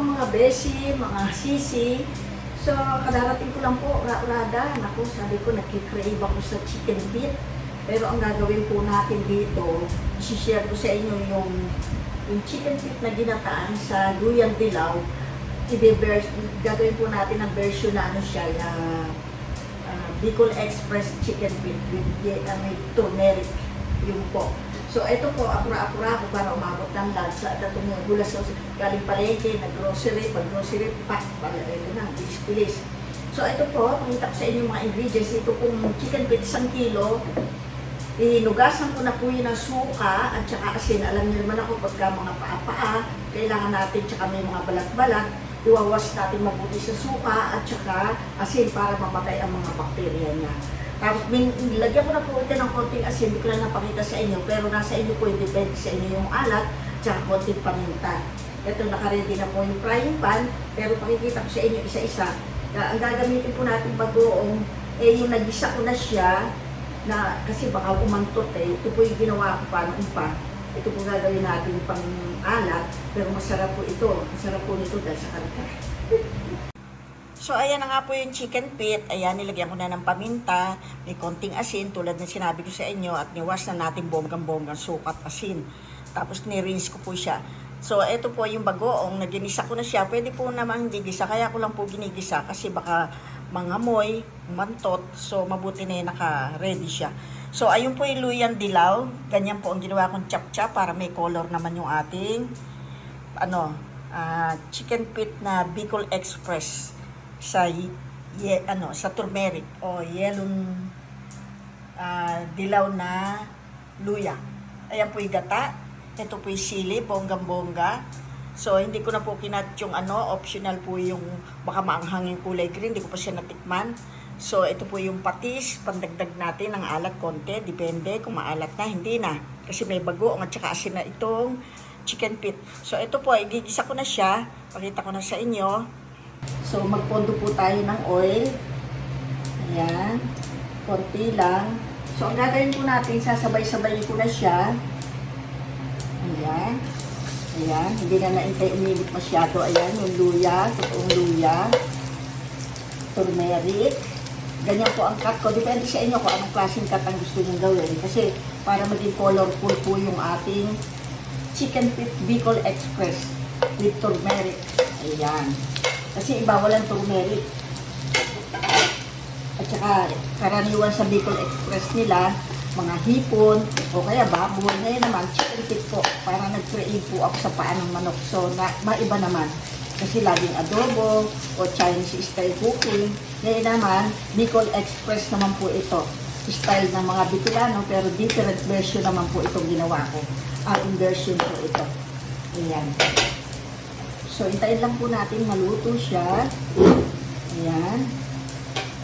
mga besi, mga sisi. So, kadarating ko lang po, ra-rada. Naku, sabi ko, nagkikrave ako sa chicken feet. Pero ang gagawin po natin dito, share ko sa inyo yung, yung chicken feet na ginataan sa Luyang Dilaw. Gagawin po natin ang version na ano siya, uh, uh, Bicol Express chicken feet with uh, may turmeric yung po. So, ito po, akura-akura ko para umabot ng lunch. At ito mo, gulas ko galing palengke, nag-grocery, pag-grocery, pack, para ito na, bilis-bilis. So, ito po, pakita ko sa inyo mga ingredients. Ito pong chicken feet, isang kilo. Inugasan ko na po yun ng suka at saka asin. Alam niyo naman ako, pagka mga paa-paa, kailangan natin, tsaka may mga balat-balat, iwawas natin mabuti sa suka at saka asin para mamatay ang mga bakterya niya. Tapos, nilagyan ko na po ito ng konting asin, hindi ko na napakita sa inyo, pero nasa inyo po, depende sa inyo yung alat, tsaka konting paminta. Ito, nakaredy na po yung frying pan, pero pakikita ko sa inyo isa-isa. Na, ang gagamitin po natin bagoong, eh yung nagisa ko na siya, na kasi baka umantot eh. Ito po yung ginawa ko paano umpa. Ito po gagawin natin pang alat, pero masarap po ito. Masarap po nito dahil sa karika. So, ayan na nga po yung chicken feet. Ayan, nilagyan ko na ng paminta. May konting asin, tulad ng sinabi ko sa inyo. At niwas na natin bonggang-bonggang sukat asin. Tapos, nirinse ko po siya. So, ito po yung bagoong. Naginisa ko na siya. Pwede po naman hindi gisa. Kaya ko lang po ginigisa kasi baka mangamoy, mantot. So, mabuti na yung naka-ready siya. So, ayun po yung luyang dilaw. Ganyan po ang ginawa kong chap-chap para may color naman yung ating ano, ah, chicken feet na Bicol Express sa ye, ano sa turmeric o yelong ah, dilaw na luya. Ayan po yung gata. Ito po yung sili, bonggang-bongga. So, hindi ko na po kinat yung ano, optional po yung baka maanghang yung kulay green. Hindi ko pa siya natikman. So, ito po yung patis. Pandagdag natin ng alat konti. Depende kung maalat na, hindi na. Kasi may bago at saka asin na itong chicken feet. So, ito po, igigisa ko na siya. Pakita ko na sa inyo. So, magpondo po tayo ng oil. Ayan. Konti lang. So, ang gagawin po natin, sasabay-sabay ko na siya. Ayan. Ayan. Hindi na naintay umilit masyado. Ayan, yung luya. Totoong luya. Turmeric. Ganyan po ang cut ko. Depende sa inyo kung anong klaseng cut ang gusto nyo gawin. Kasi para maging colorful po yung ating chicken feet Bicol Express with turmeric. Ayan. Kasi iba walang turmeric. At saka karaniwan sa Bicol Express nila, mga hipon o kaya baboy. Ngayon naman, chicken feet po. Para nag-create po ako sa paa ng manok. So, na, maiba naman. Kasi laging adobo o Chinese style cooking. Ngayon naman, Bicol Express naman po ito. Style ng mga Bicolano pero different version naman po itong ginawa ko. Ang version po ito. Ayan. So, intayin lang po natin maluto siya. Ayan.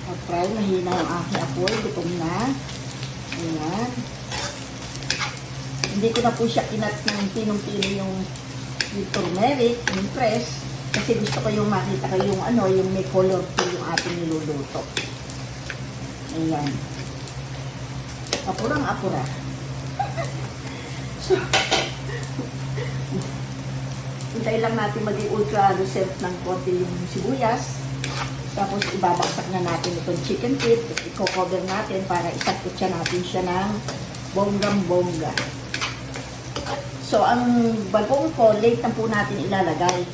Mag-fry, mahina yung aking apoy. Gutom na. Ayan. Hindi ko na po siya kinat ng pinong-pino yung, yung turmeric, yung press. Kasi gusto ko yung makita ko yung ano, yung may color po yung ating niluluto. Ayan. Apurang apura. so, Hintayin lang natin maging ultra reserve ng konti yung sibuyas. Tapos ibabaksak na natin itong chicken feet. I-cover natin para isakot siya natin siya ng bonggang-bongga. So, ang bagong ko, late na po natin ilalagay.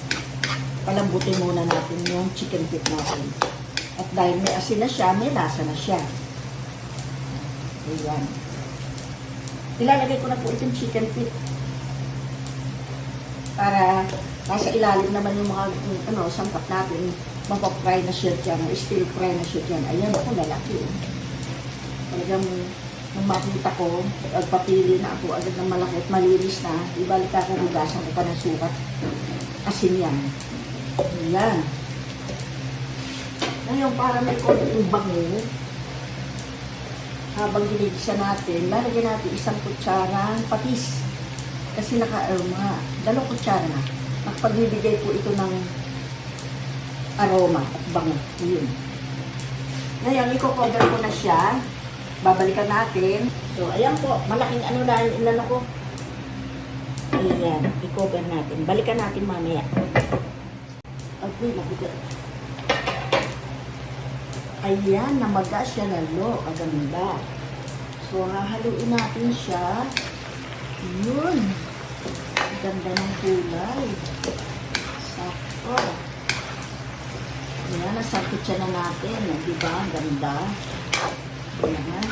Palambutin muna natin yung chicken feet natin. At dahil may asin na siya, may lasa na siya. Ayan. Ilalagay ko na po itong chicken feet para nasa ilalim naman yung mga yung, ano, sangkap natin, mapapry na siya dyan, still fry na siya dyan. Ayan ako, lalaki. Talagang nung makita ko, pagpapili na ako agad ng malaki at malinis na, ibalik ako hugasan ko pa ng sukat. Asin yan. Ayan. Ngayon, para may konting bango, habang ginigisa natin, lalagyan natin isang kutsarang patis. Kasi naka, uh, mga dalawang kutsara na. Nakapagbibigay po ito ng aroma at bango. Yun. Ngayon, i-cover ko na siya. Babalikan natin. So, ayan po. Malaking ano na inano ko. Ayan. I-cover natin. Balikan natin mamaya. Uy, mabigat. Ayan, namaga siya lalo. Kaganda. So, hahaluin natin siya. Yun. Ganda ng kulay. Sakto. Ayan, nasakit siya na natin. Di ba? Ganda. Ayan.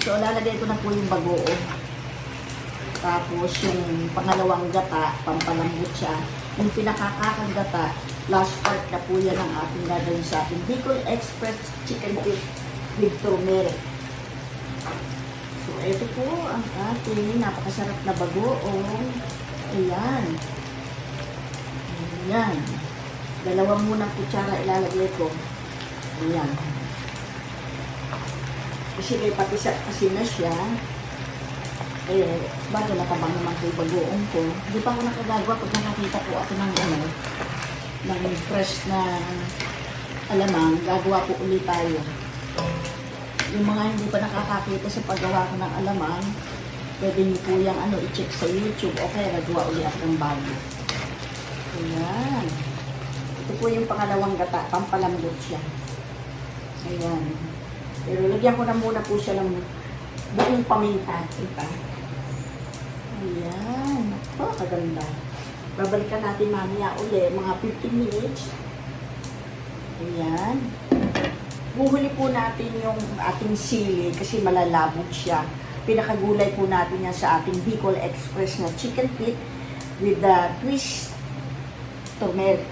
So, lalagay ko na po yung bagoong. Tapos, yung pangalawang gata, pampalambot siya. Yung pinakakakang gata, last part na po yan ang ating gagawin sa ating Bicol Express Chicken Feet with turmeric. So, ito po ang ating napakasarap na bagoong. Ayan. Ayan. Dalawang munang kutsara ilalagay ko. Ayan. Kasi may patisat kasi na siya. Eh, bago natabang naman ko bagoong ko. Hindi pa ako nakagagawa pag nakakita po ako ng ano, ng fresh na alamang, gagawa po ulit tayo. Yung mga hindi pa nakakakita sa paggawa ko ng alamang, pwede niyo po yung ano, i-check sa YouTube o kaya nagawa ulit ako ng bago. Ayan. Ito po yung pangalawang gata, pampalambot siya. Ayan. Pero lagyan ko na muna po siya ng buong paminta. Ito. Ayan. Oh, kaganda. Babalikan natin mamaya uli, mga 15 minutes. Ayan. Buhuli po natin yung ating sili kasi malalabog siya. Pinakagulay po natin yan sa ating Bicol Express na chicken feet with the twist turmeric.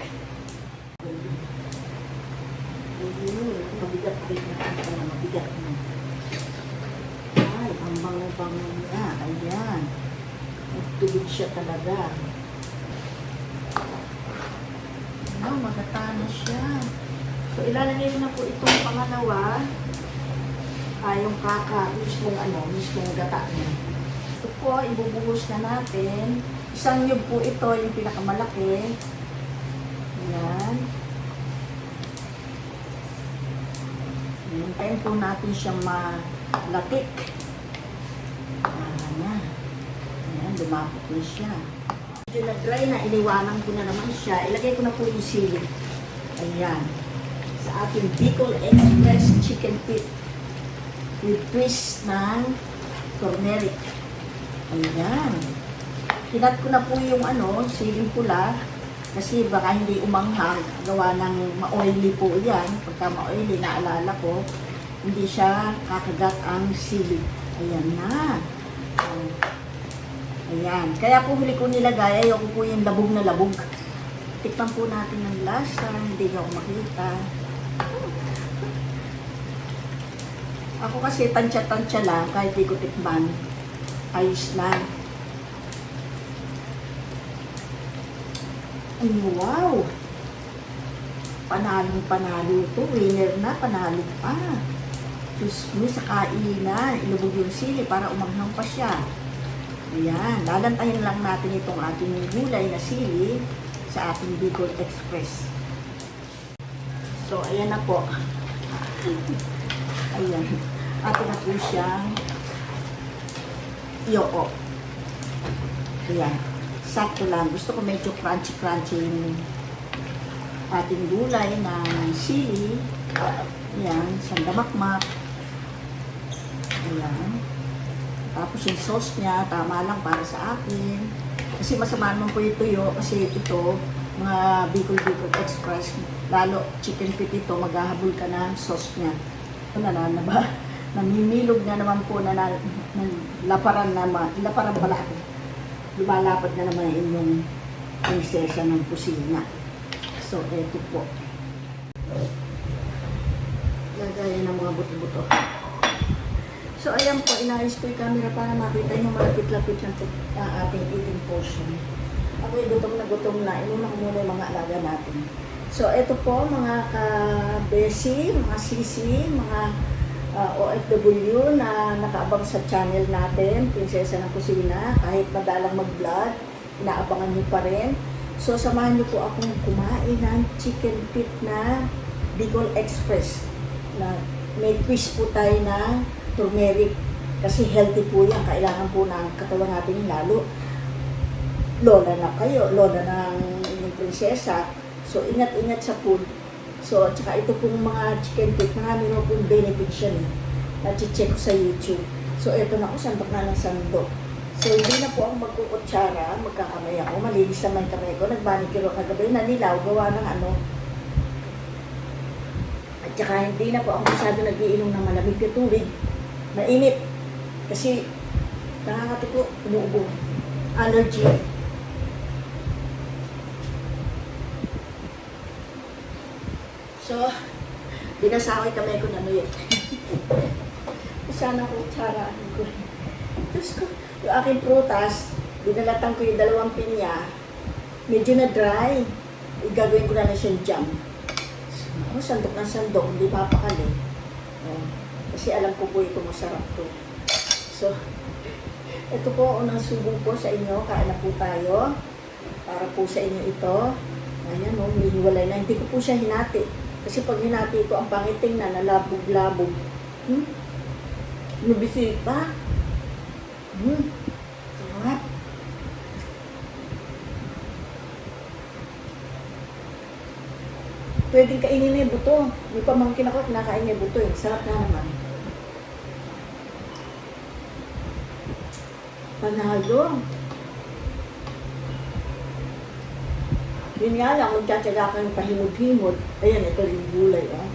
Ay, ang bango-bango niya. Ayan. Nagtulog siya talaga. Ano, magata na siya. So, ilalagay na po itong pangalawa. Ah, yung kaka, mismong ano, mismong gata niya. Ito po, ibubuhos na natin. Isang nyug po ito, yung pinakamalaki. Ayan. Hintayin po natin siyang malatik. Ayan. Ayan, lumapot na siya. Medyo na-dry na, iniwanan ko na naman siya. Ilagay ko na po yung sili. Ayan. Sa ating Bicol Express Chicken Feet with twist ng turmeric. Ayan. Kinat ko na po yung ano, siling pula. Kasi baka hindi umanghang. Gawa ng ma-oily po yan. Pagka ma-oily, naalala ko, hindi siya kakagat ang sili. Ayan na. Ayan. Kaya po huli ko nilagay, ayoko po yung labog na labog. Tikman po natin ng lasa, hindi niyo makita. Ako kasi tansya-tansya lang, kahit di ko tikman. Ayos. Ay, wow! Panalong panalo to. Winner na, panalo pa. Diyos mo, sa kainan, ilubog yung sili para umanghang pa siya. Ayan, lalantahin lang natin itong ating gulay na sili sa ating Bicol Express. So, ayan na po. Ayan. Atin na po siyang yoko. Ayan. Sakto lang. Gusto ko medyo crunchy-crunchy yung ating gulay na sili. Ayan. Sandamakmak. Ayan. Tapos yung sauce niya, tama lang para sa akin. Kasi masama naman po yung tuyo kasi ito, mga Bicol Bicol Express, lalo chicken feet ito, maghahabol ka ng sauce niya. Ito na na ba? Namimilog na naman po na, na, na laparan naman, laparan pala ako. Lumalapad na naman yung inyong prinsesa ng kusina. So, eto po. Lagayan ng mga buto-buto. So, ayan po, inayos ko yung camera para makita nyo malapit-lapit ng uh, ating eating portion. Ako gutom na gutom na. Inuna ko muna yung mga alaga natin. So, ito po, mga ka-besi, mga sisi, mga uh, OFW na nakaabang sa channel natin, Prinsesa ng Kusina, kahit madalang mag-vlog, inaabangan nyo pa rin. So, samahan nyo po akong kumain ng chicken feet na Bicol Express na may twist po tayo na turmeric kasi healthy po yan. Kailangan po ng katawan natin lalo lola na kayo, lola ng inyong prinsesa. So, ingat-ingat sa food. So, at saka ito pong mga chicken feet, marami na pong benefits yan eh. Nachi-check ko sa YouTube. So, ito na ako, sandok na ng sandok. So, hindi na po ako magkukutsara, magkakamay ako, malinis naman yung kamay ko, nagmanicure ako kagabi, nanilaw, gawa ng ano. At saka hindi na po ako masyado nagiinom ng malamig na tubig. Mainit. Kasi, nakakatuko, umuubo. Allergy. So, binasakay kamay ko na yun. Sana ko tsara ko. Diyos ko, yung aking prutas, dinalatan ko yung dalawang pinya, medyo na dry. Igagawin ko na na siyang jam. Ako, sandok ng sandok, hindi papakali. Oh, kasi alam ko po ito masarap to. So, ito po, unang subo po sa inyo. Kain na po tayo. Para po sa inyo ito. Ayan, oh, may hiwalay na. Hindi ko po siya hinati. Kasi pag hinati ko, ang pangiting na, nalabog-labog. Hmm? Nabisita. Hmm. Sarap. Pwedeng kainin na yung buto. May pamangkin ako, kinakain niya yung buto. Yung sarap na naman. Panalo. Yun nga lang, magtsatsaga ka ng pahimod-himod. Ayan, ito yung gulay, oh.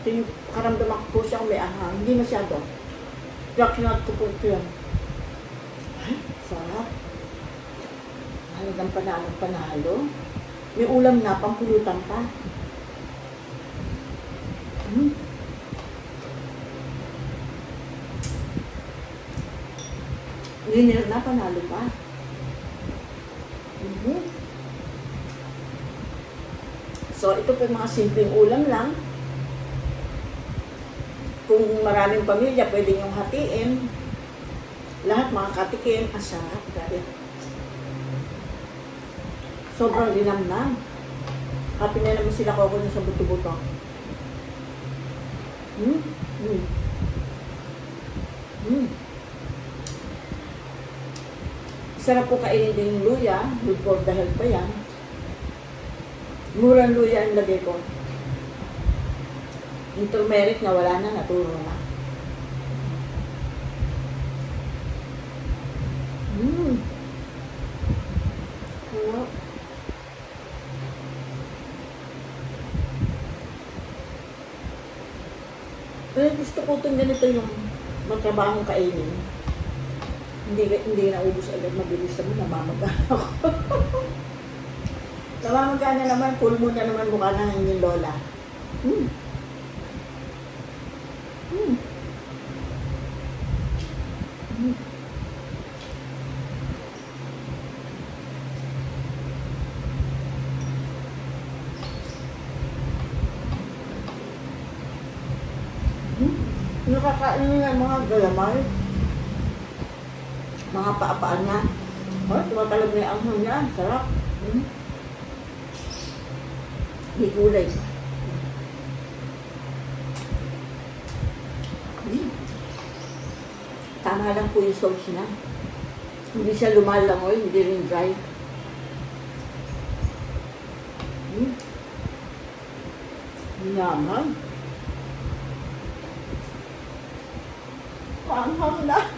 Ito yung karamdaman ko po siya may ahang. Hindi masyado. Kaya kinat ko po ito yan. Ay, sarap. Halagang panalo, panalo. May ulam na, pampulutan pa. Hmm. Linil na, panalo pa. So, ito po yung mga simpleng ulam lang. Kung maraming pamilya, pwede niyong hatiin. Lahat makakatikim. Ang sarap. Grabe. Sobrang linamnam. Happy na naman sila ko sa buto-buto. Hmm? Hmm. Hmm. Sarap po kainin din yung luya. Good for the health pa yan. Murang luya ang lagay ko. Yung turmeric na wala na, naturo na. Mmm. Sarap. Pero gusto ko itong ganito yung magtrabahong kainin. Hindi hindi na ubus agad mabilis sabi namamagana ako. namamagana naman, full moon na naman mukha na yung lola. Hmm. Hmm. Hmm. Nakakain nyo ng mga galamay. Mga paapaan niya. Oh, tumatalab na yung anghang niya. Sarap. Hmm. May gulay. Hmm. Tama lang po yung sauce niya. Hindi siya lumalangoy, hindi rin dry. Hmm. Yaman. Maanghang na.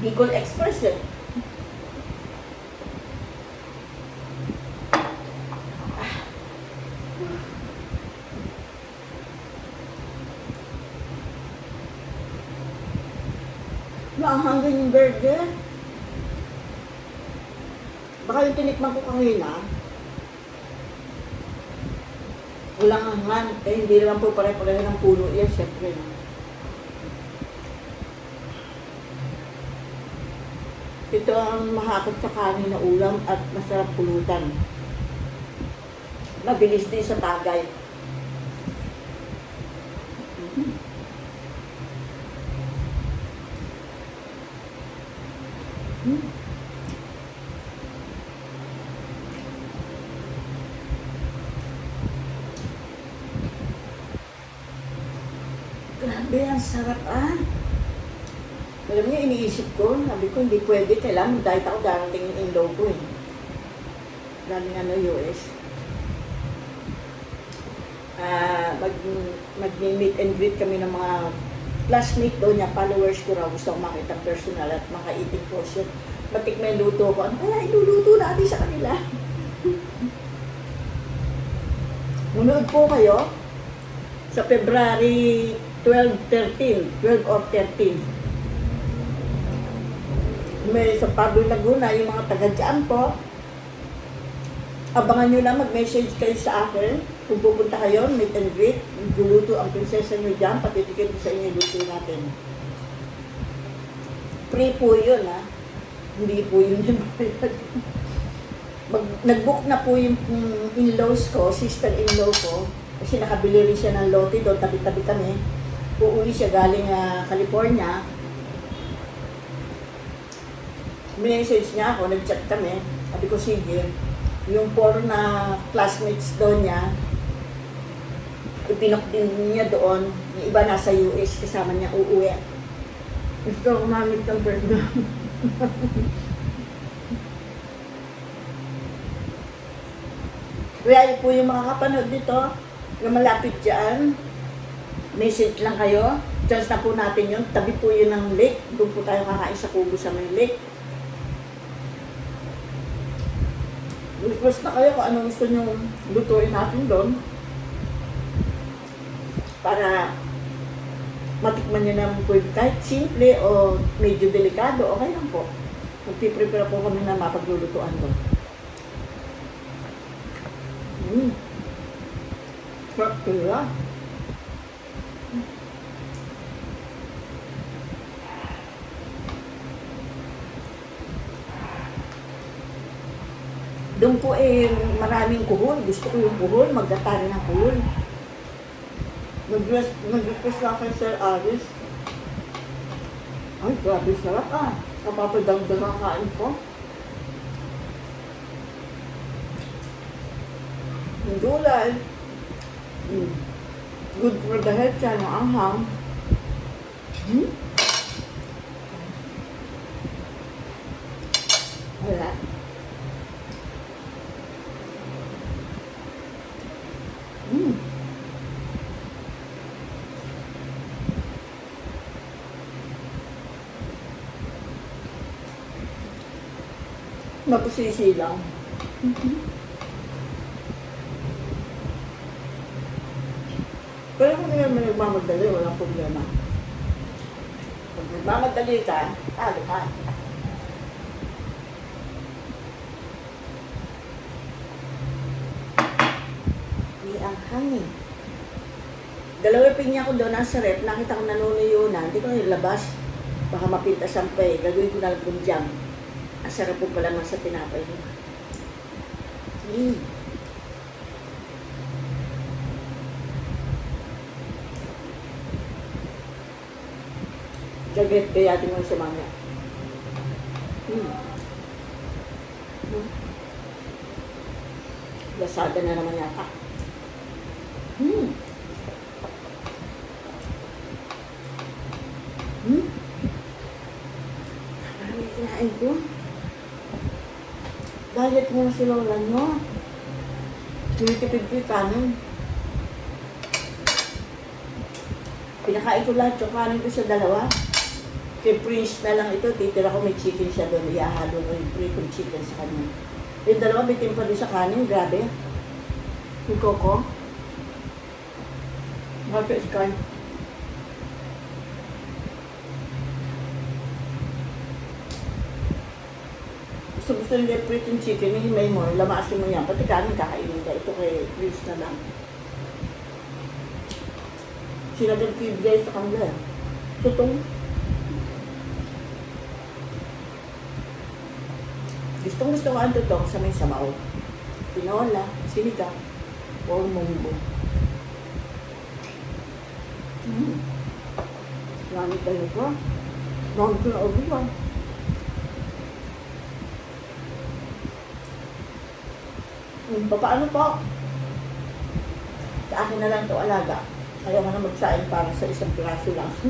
Bicol Express eh. Maanghang din yung burger. Baka yung tinikman ko kanina, walang hangan. Eh, hindi naman po pare-pareho ng puno yan, syempre. No? Ito ang mahakot sa kanin na ulam at masarap pulutan. Mabilis din sa tagay. Grabe. Ang sarap ah. Alam niyo, iniisip ko, sabi ko, hindi pwede, kailangan dahil ako darating yung ko eh. Galing ano, US. Ah, mag, mag-meet and greet kami ng mga classmate doon niya, followers ko raw, gusto ko makita personal at makaiting siya. Matik may luto ko, ano kaya iluluto natin sa kanila? Munood po kayo sa February 12, 13, 12 or 13. May sa Pablo Laguna, yung mga taga dyan po. Abangan nyo lang, mag-message kayo sa akin. Kung pupunta kayo, meet and greet, luluto ang prinsesa nyo dyan, patitigil ko sa inyo luto natin. Free po yun, ha? Hindi po yun yung bayad. Mag, nag-book na po yung mm, in-laws ko, sister-in-law ko, kasi nakabili rin siya ng lote doon, tabi-tabi kami. Uuwi siya galing ah, California. Message niya ako, nag-chat kami. Sabi ko, sige, yung four na classmates doon niya, ipinok din niya doon. Yung iba nasa US, kasama niya uuwi. Gusto kumamit ng program. Kaya po yung mga kapanood dito, na malapit dyan, message lang kayo. Chance na po natin yun. Tabi po yun ng lake. Doon po tayo kakain sa kubo sa may lake. Request na kayo kung anong gusto nyo lutuin natin doon. Para matikman nyo po yung kahit simple o medyo delikado, okay lang po. Magpiprepare po kami na mapaglulutuan doon. Mm. Sarap kaya. Doon po eh, maraming kuhol. Gusto ko yung kuhol, magdatari ng kuhol. Nag-request, na kay Sir Aris. Ay, grabe sarap ah. Kapapadagdag ang kain ko. Yung gulay. Mm. Good for the health siya, no? Anghang. Hmm? Wala. Mapusisi lang. Pero kung naman nagmamadali, walang problema. Pag nagmamadali ka, talo ka. May ang hangin. Dalawa pinya ko doon nasa rep, nakita ko nanunuyunan, hindi ko nilabas. Baka mapintasan pa eh, gagawin ko na lang kung jam. Ang sarap po pala sa tinapay. Mm. Gagawin kaya din mo sa mga. Mm. Mm. Lasada na naman yata. Hmm. Hmm? Parang kinain ko. Galit mo si Lola nyo. Tinitipid ko yung kanin. Pinakain ko lahat yung kanin ko sa dalawa. Kay Prince na lang ito, titira ko may chicken siya doon. Iahalo ko yung pritong chicken sa kanya. Yung dalawa, bitin pa din sa kanin. Grabe. Yung Coco. Grabe, Sky. Gusto gusto nila yung pritong chicken, yung himay mo, lamasin mo yan. Pati kanin kakainin ka. Ito kay Prince na lang. Sila din bibigay sa kanila. Tutong. Gustong gusto ko ang tutong sa may samaw. Pinola, sinigang, or munggo. Mm. Marami talaga. Marami ko ubuan. Hmm, paano po? Sa akin na lang to alaga. Ayaw ko na magsaing para sa isang piraso lang.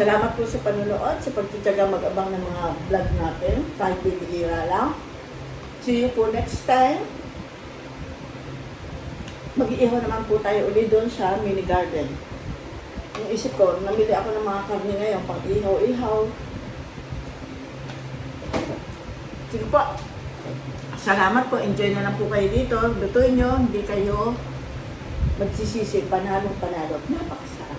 Salamat po sa panunood, sa pagtityaga mag-abang ng mga vlog natin, kahit bibigira lang. See you po next time. Mag-iihaw naman po tayo uli doon sa mini garden. Yung isip ko, namili ako ng mga karne ngayon, pang ihaw-ihaw. Sige po. Salamat po. Enjoy na lang po kayo dito. Lutuin nyo. Hindi kayo magsisisi. Panalo-panalo. Napakasarap.